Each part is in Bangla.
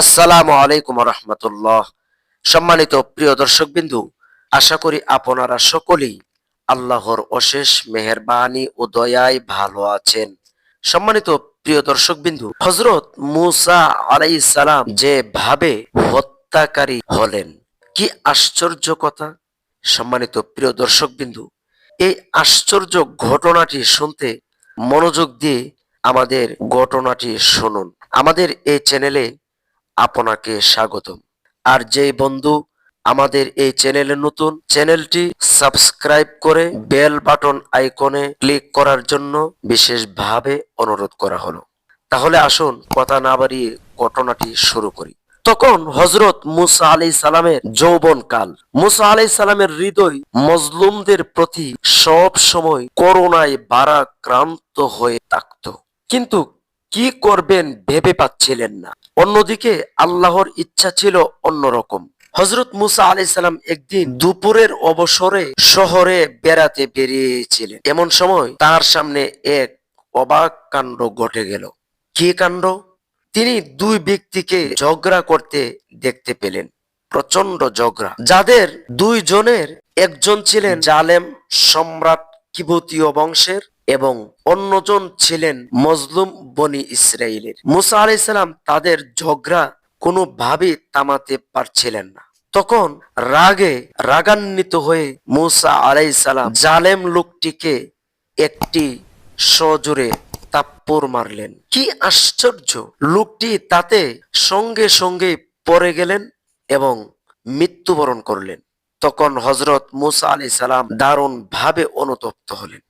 আসসালামু আলাইকুম রহমতুল্লাহ সম্মানিত প্রিয় দর্শক বিন্দু আশা করি আপনারা সকলেই আল্লাহর অশেষ মেহেরবানি ও দয়ায় ভালো আছেন। সম্মানিত প্রিয় দর্শক বিন্দু হজরত মুসা আলাই সালাম যে ভাবে হত্যাকারী হলেন, কি আশ্চর্য কথা? সম্মানিত প্রিয় দর্শক বিন্দু এই আশ্চর্য ঘটনাটি শুনতে মনোযোগ দিয়ে আমাদের ঘটনাটি শুনুন। আমাদের এই চ্যানেলে আপনাকে স্বাগতম। আর যেই বন্ধু আমাদের এই চ্যানেলে নতুন, চ্যানেলটি সাবস্ক্রাইব করে বেল বাটন আইকনে ক্লিক করার জন্য বিশেষভাবে অনুরোধ করা হলো। তাহলে আসুন কথা না বাড়িয়ে ঘটনাটি শুরু করি। তখন হজরত মুসা আলাই সালামের যৌবন কাল। মুসা আলাই সালামের হৃদয় মজলুমদের প্রতি সব সময় করোনায় বারাক্রান্ত হয়ে থাকত। কিন্তু কি করবেন ভেবে পাচ্ছিলেন না। অন্যদিকে আল্লাহর ইচ্ছা ছিল অন্যরকম। হজরত মুসা আলাই সালাম একদিন দুপুরের অবসরে শহরে বেড়াতে বেরিয়েছিলেন। এমন সময় তার সামনে এক অবাক কাণ্ড ঘটে গেল। কি কাণ্ড? তিনি দুই ব্যক্তিকে ঝগড়া করতে দেখতে পেলেন। প্রচণ্ড ঝগড়া। যাদের দুইজনের একজন ছিলেন জালেম সম্রাট কিবতীয় বংশের এবং অন্যজন ছিলেন মজলুম বনি ইসরায়েলের মুসা আলাইসালাম তাদের ঝগড়া কোনোভাবেই থামাতে পারছিলেন না। তখন রাগে রাগান্বিত হয়ে মুসা আলাইসালাম জালেম লোকটিকে একটি সজোরে তাপ্পর মারলেন। কি আশ্চর্য! লোকটি তাতে সঙ্গে সঙ্গে পড়ে গেলেন এবং মৃত্যুবরণ করলেন। তখন হজরত মুসা আলি সালাম দারুণ ভাবে অনুতপ্ত হলেন।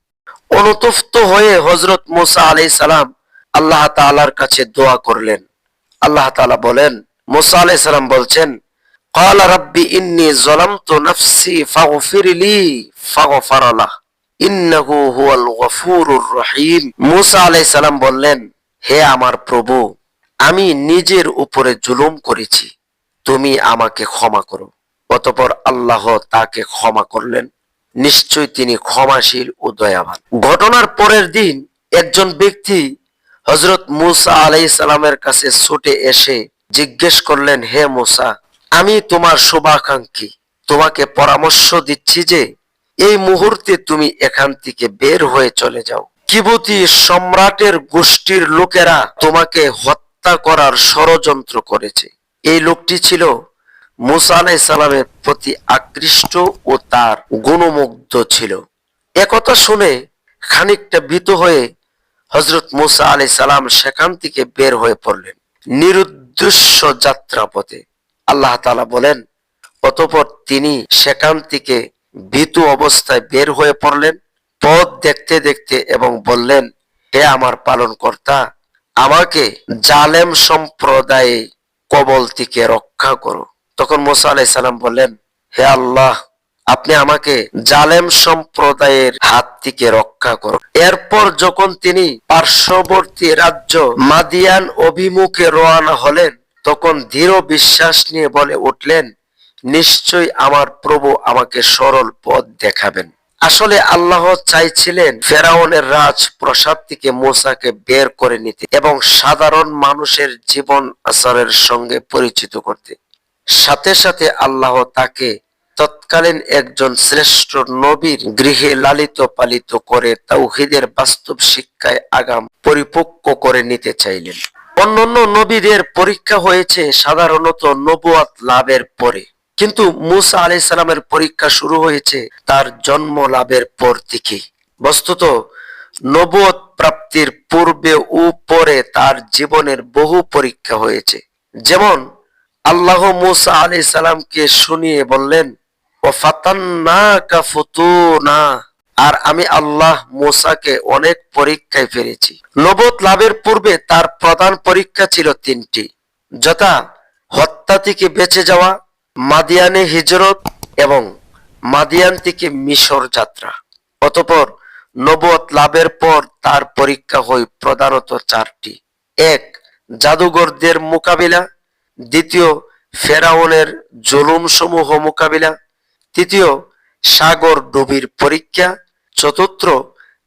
অনুতপ্ত হয়ে হজরত মুসা আলি সালাম আল্লাহ তালার কাছে দোয়া করলেন আল্লাহ তালা বলেন মুসা আলাই সালাম বলছেন قال ربي إني ظلمت نفسي فاغفر لي فغفر له ইন্নাহু হুয়াল গফুরুর রহিম মুসা আলাইহিস সালাম বললেন হে আমার প্রভু আমি নিজের উপরে জুলুম করেছি তুমি আমাকে ক্ষমা করো অতঃপর আল্লাহ তাকে ক্ষমা করলেন নিশ্চয় তিনি ক্ষমাশীল ও দয়াবান। ঘটনার পরের দিন একজন ব্যক্তি হজরত মুসা আলাইহিস সালামের কাছে ছুটে এসে জিজ্ঞেস করলেন, হে মুসা, আমি তোমার শুভাকাঙ্ক্ষী। তোমাকে পরামর্শ দিচ্ছি যে এই মুহূর্তে তুমি এখান থেকে বের হয়ে চলে যাও। কিবতী সম্রাটের গোষ্ঠীর লোকেরা তোমাকে হত্যা করার ষড়যন্ত্র করেছে। এই লোকটি ছিল মুসা আলাই সালামের প্রতি আকৃষ্ট ও তার গুণমুগ্ধ ছিল। একথা শুনে খানিকটা ভীত হয়ে হজরত মুসা আলাই সালাম সেখান থেকে বের হয়ে পড়লেন নিরুদ্দেশ্য যাত্রা পথে আল্লাহ তালা বলেন, অতপর তিনি সেখান থেকে ভীতু অবস্থায় বের হয়ে পড়লেন, পথ দেখতে দেখতে এবং বললেন, হে আমার পালন কর্তা আমাকে জালেম সম্প্রদায়ে কবল থেকে রক্ষা করো। তখন মোসা আলাই সালাম বললেন, হে আল্লাহ, আপনি আমাকে জালেম সম্প্রদায়ের হাত থেকে রক্ষা করো। এরপর যখন তিনি পার্শ্ববর্তী রাজ্য মাদিয়ান অভিমুখে রওনা হলেন, তখন দৃঢ় বিশ্বাস নিয়ে বলে উঠলেন নিশ্চয় আমার প্রভু আমাকে সরল পথ দেখাবেন। আসলে আল্লাহ চাইছিলেন ফেরাউনের রাজ প্রসাদ থেকে মোসাকে বের করে নিতে এবং সাধারণ মানুষের জীবন আচারের সঙ্গে পরিচিত করতে। সাথে সাথে আল্লাহ তাকে তৎকালীন একজন শ্রেষ্ঠ নবীর গৃহে লালিত পালিত করে তাওহিদের বাস্তব শিক্ষায় আগাম পরিপক্ক করে নিতে চাইলেন। অন্যান্য নবীদের পরীক্ষা হয়েছে সাধারণত নবুয়াত লাভের পরে। কিন্তু মুসা আলাই সালামের পরীক্ষা শুরু হয়েছে তার জন্ম লাভের পর থেকে। বস্তুত নবুয়ত প্রাপ্তির পূর্বে ও পরে তার জীবনের বহু পরীক্ষা হয়েছে। যেমন আল্লাহ মুসা আলাই সালামকে শুনিয়ে বললেন ও ফাতান্না কা ফুতুনা। আর আমি আল্লাহ মুসাকে অনেক পরীক্ষায় ফেলেছি নবত লাভের পূর্বে তার প্রধান পরীক্ষা ছিল তিনটি, যথা হত্যা থেকে বেঁচে যাওয়া, মাদিয়ানে হিজরত এবং মাদিয়ান থেকে মিশর যাত্রা। অতপর নবত লাভের পর তার পরীক্ষা হয় প্রধানত চারটি। এক, জাদুঘরদের মোকাবিলা। দ্বিতীয়, ফেরাউনের জুলুম সমূহ মোকাবিলা। তৃতীয়, সাগর ডুবির পরীক্ষা। চতুর্থ,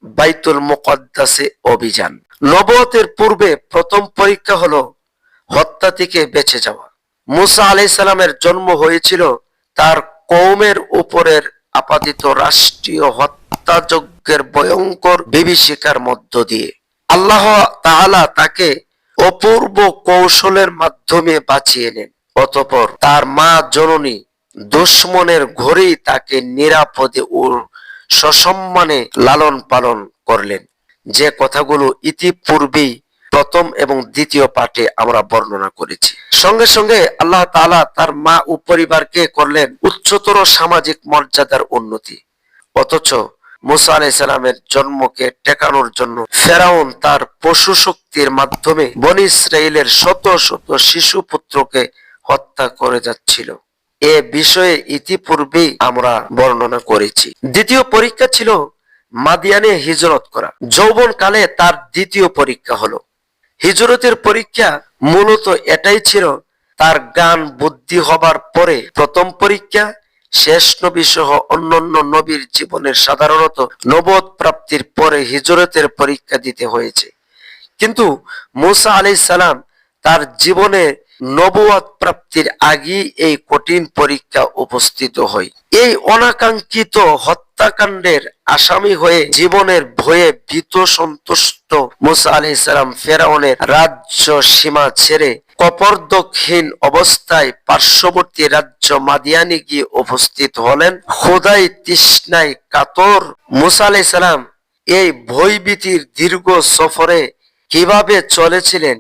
বাইতুল মোকদ্দাসে অভিযান। নবতের পূর্বে প্রথম পরীক্ষা হলো হত্যা থেকে বেঁচে যাওয়া। মুসা আলাইসালামের জন্ম হয়েছিল তার কৌমের উপরের আপাতিত রাষ্ট্রীয় হত্যাযজ্ঞের ভয়ঙ্কর বিভীষিকার মধ্য দিয়ে। আল্লাহ তাআলা তাকে অপূর্ব কৌশলের মাধ্যমে বাঁচিয়ে নেন। অতপর তার মা জননী দুশ্মনের ঘরেই তাকে নিরাপদে ও সসম্মানে লালন পালন করলেন। যে কথাগুলো ইতিপূর্বেই প্রথম এবং দ্বিতীয় পাঠে আমরা বর্ণনা করেছি। সঙ্গে সঙ্গে আল্লাহ তালা তার মা ও পরিবারকে করলেন উচ্চতর সামাজিক মর্যাদার উন্নতি। অথচ মুসা আলাইসালামের জন্মকে টেকানোর জন্য ফেরাউন তার পশু শক্তির মাধ্যমে বনি ইসরায়েলের শত শত শিশু পুত্রকে হত্যা করে যাচ্ছিল। এ বিষয়ে ইতিপূর্বেই আমরা বর্ণনা করেছি। দ্বিতীয় পরীক্ষা ছিল মাদিয়ানে হিজরত করা। যৌবন কালে তার দ্বিতীয় পরীক্ষা হলো। হিজরতের পরীক্ষা মূলত এটাই ছিল, তার গান বুদ্ধি হবার পরে প্রথম পরীক্ষা শেষ নবী সহ অন্যান্য নবীর জীবনের সাধারণত নবদ প্রাপ্তির পরে হিজরতের পরীক্ষা দিতে হয়েছে। কিন্তু মুসা আলাই সালাম তার জীবনে নবুয়াত প্রাপ্তির আগেই এই কঠিন পরীক্ষা উপস্থিত হয়। এই অনাকাঙ্ক্ষিত হত্যাকাণ্ডের আসামি হয়ে জীবনের ভয়ে ভীত সন্তুষ্ট মুসা আলাইহিস সালাম ফেরাউনের রাজ্য সীমা ছেড়ে কপর্দকহীন অবস্থায় পার্শ্ববর্তী রাজ্য মাদিয়ানি গিয়ে উপস্থিত হলেন খোদাই তৃষ্ণায় কাতর মুসা আলাইহিস সালাম। এই ভয়ভীতির দীর্ঘ সফরে কীভাবে চলেছিলেন,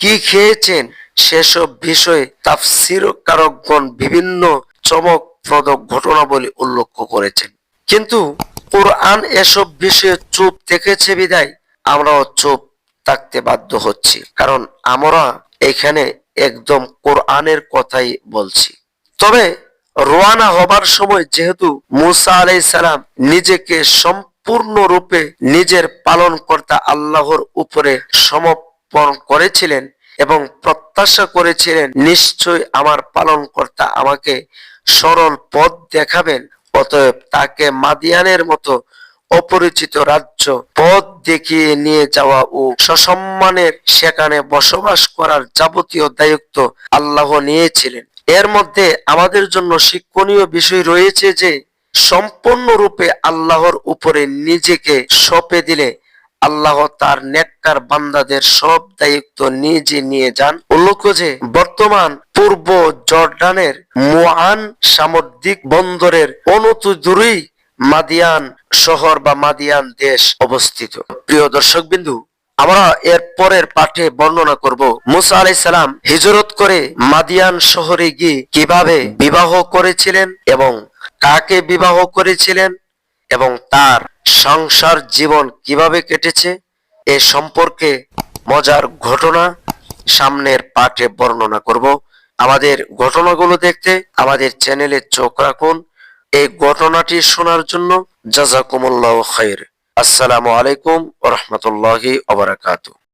কি খেয়েছেন, সেসব বিষয়ে তাফসির কারকগণ বিভিন্ন চমকপ্রদ ঘটনাবলী উল্লেখ করেছেন। কিন্তু কোরআন এসব বিষয়ে চুপ থেকেছে বিদায়? আমরাও চুপ থাকতে বাধ্য হচ্ছি। কারণ আমরা এখানে একদম কোরআনের কথাই বলছি। তবে রোয়ানা হবার সময় যেহেতু মুসা আলাই সালাম নিজেকে সম্পূর্ণরূপে নিজের পালনকর্তা আল্লাহর উপরে সমর্পণ করেছিলেন এবং প্রত্যাশা করেছিলেন, নিশ্চয় আমার পালনকর্তা আমাকে সরল পথ দেখাবেন, অতএব তাকে মাদিয়ানের মতো অপরিচিত রাজ্য পথ দেখিয়ে নিয়ে যাওয়া ও সসম্মানের সেখানে বসবাস করার যাবতীয় দায়িত্ব আল্লাহ নিয়েছিলেন। এর মধ্যে আমাদের জন্য শিক্ষণীয় বিষয় রয়েছে যে, সম্পূর্ণরূপে আল্লাহর উপরে নিজেকে সঁপে দিলে আল্লাহ তার নেককার বান্দাদের সব দায়িত্ব নিজে নিয়ে যান। উল্লেখ যে, বর্তমান পূর্ব জর্ডানের মুআন সামুদ্রিক বন্দরের অনত দূরেই মাদিয়ান শহর বা মাদিয়ান দেশ অবস্থিত। প্রিয় দর্শক বিন্দু আমরা এর পরের পাঠে বর্ণনা করব মুসা আলাই সালাম হিজরত করে মাদিয়ান শহরে গিয়ে কীভাবে বিবাহ করেছিলেন এবং কাকে বিবাহ করেছিলেন এবং তার সংসার জীবন কীভাবে কেটেছে এ সম্পর্কে মজার ঘটনা সামনের পাঠে বর্ণনা করব। আমাদের ঘটনাগুলো দেখতে আমাদের চ্যানেলে চোখ রাখুন এই ঘটনাটি শোনার জন্য জাজাকুমুল্লাহ খাইর। আসসালামু আলাইকুম ওরহমতুল্লাহি ওবরাকাতু